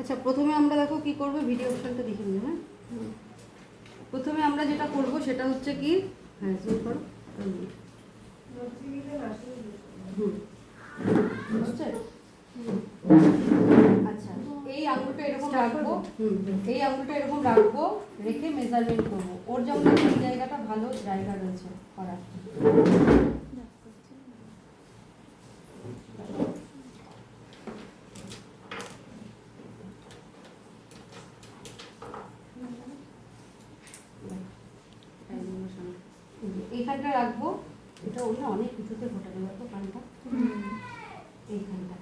আচ্ছা প্রথমে আমরা দেখো কি করব ভিডিও অপশনটা দেখে নিই হ্যাঁ? প্রথমে আমরা যেটা করব সেটা হচ্ছে কি হ্যাঁ জুম করো? আচ্ছা এই আঙুলটা এরকম রাখব এই আঙুলটা এরকম রাখব রেখে মেজারমেন্ট করব। ওর যেমন জায়গাটা ভালো জায়গা রয়েছে করার। এইখানটা রাখব। এটা অন্য অনেক কিছুতে ফোটা দেবো তো কানটা এইখানটা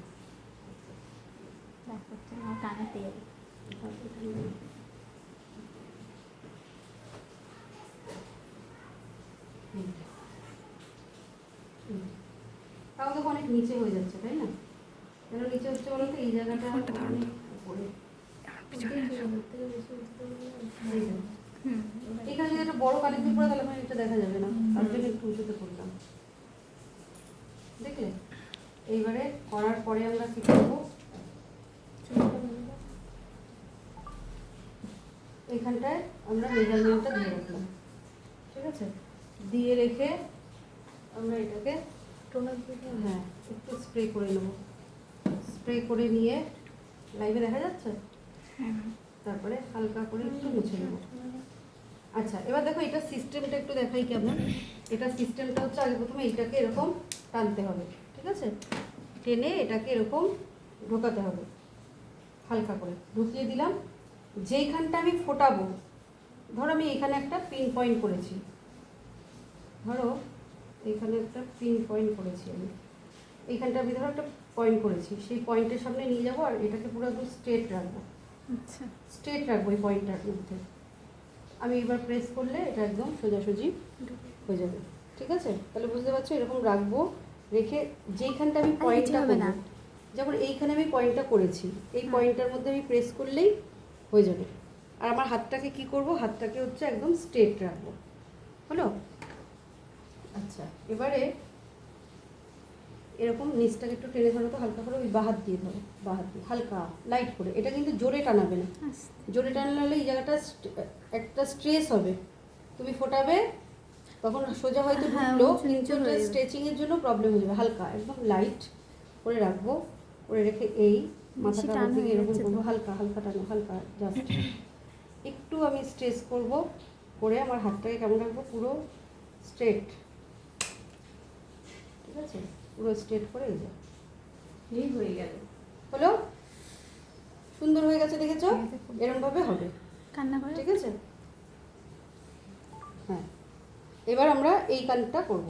তাও তো অনেক নিচে হয়ে যাচ্ছে তাই না? কেন নিচে হচ্ছে বলো তো? এই জায়গাটা অনেক উপরে। এই যে। এখানে যদি একটা বড় দিয়ে পড়ে তাহলে এটা দেখা যাবে না। তার জন্য একটু উঁচুতে করলাম দেখলে? এইবারে করার পরে আমরা কি করব? এইখানটায় আমরা মেজারমেন্টটা দিয়ে রাখলাম। ঠিক আছে? দিয়ে রেখে আমরা এটাকে টোনার হ্যাঁ একটু স্প্রে করে নেব। স্প্রে করে নিয়ে লাইভে দেখা যাচ্ছে? তারপরে হালকা করে একটু মুছে নেব। আচ্ছা এবার দেখো এটা সিস্টেমটা একটু দেখাই কেমন। এটা সিস্টেমটা হচ্ছে আগে প্রথমে এইটাকে এরকম টানতে হবে ঠিক আছে? টেনে এটাকে এরকম ঢোকাতে হবে হালকা করে। ঢুকিয়ে দিলাম। যেইখানটা আমি ফোটাবো ধরো আমি এখানে একটা পিন পয়েন্ট করেছি। ধরো এখানে একটা পিন পয়েন্ট করেছি আমি। এইখানটা আমি ধরো একটা পয়েন্ট করেছি সেই পয়েন্টের সামনে নিয়ে যাব আর এটাকে পুরো একদম স্ট্রেট রাখব। আচ্ছা। স্ট্রেট রাখব এই পয়েন্টটার মধ্যে। আমি এবার প্রেস করলে এটা একদম সোজাসুজি হয়ে যাবে। ঠিক আছে? তাহলে বুঝতে পারছ এরকম রাখব রেখে যেইখানটা আমি পয়েন্টটা হবে না। যেমন এইখানে আমি পয়েন্টটা করেছি এই হ্যাঁ। পয়েন্টটার মধ্যে আমি প্রেস করলেই হয়ে যাবে। আর আমার হাতটাকে কি করব? হাতটাকে হচ্ছে একদম স্ট্রেট রাখব। হলো? আচ্ছা এবারে এরকম নিচটাকে একটু টেনে ধরো তো হালকা করে ওই বাহাত দিয়ে ধরো বাহাত দিয়ে হালকা লাইট করে। এটা কিন্তু জোরে টানাবে না। জোরে টানলে এই জায়গাটা একটা স্ট্রেস হবে। তুমি ফোটাবে তখন সোজা হয়তো হ্যাঁ, ঢুকলো কিন্তু স্ট্রেচিংয়ের জন্য প্রবলেম হয়ে যাবে। হালকা একদম লাইট করে রাখব করে রেখে এই মধ্যে হয়ে এরকম করব হালকা হালকা টানো হালকা জাস্ট একটু আমি স্ট্রেস করব করে আমার হাতটাকে কেমন রাখব পুরো স্ট্রেট ঠিক আছে? পুরো স্ট্রেট করে এই যে। এই হয়ে গেল। হলো? সুন্দর হয়ে গেছে দেখেছ? এরমভাবে হবে। কান্না করে? ঠিক আছে? হ্যাঁ। এবার আমরা এই কানটা করব।